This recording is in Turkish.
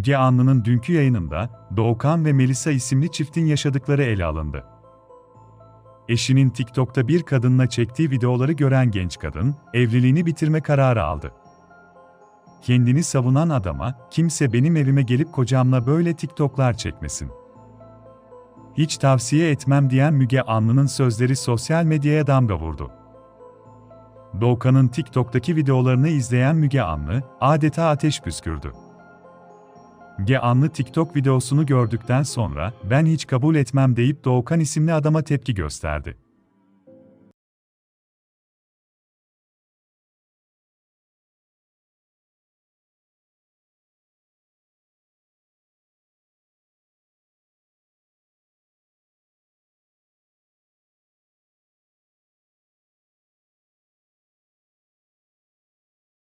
Müge Anlı'nın dünkü yayınında, Doğukan ve Melisa isimli çiftin yaşadıkları ele alındı. Eşinin TikTok'ta bir kadınla çektiği videoları gören genç kadın, evliliğini bitirme kararı aldı. Kendini savunan adama, kimse benim evime gelip kocamla böyle TikTok'lar çekmesin. Hiç tavsiye etmem diyen Müge Anlı'nın sözleri sosyal medyaya damga vurdu. Doğukan'ın TikTok'taki videolarını izleyen Müge Anlı, adeta ateş püskürdü. Müge Anlı TikTok videosunu gördükten sonra, ben hiç kabul etmem deyip Doğukan isimli adama tepki gösterdi.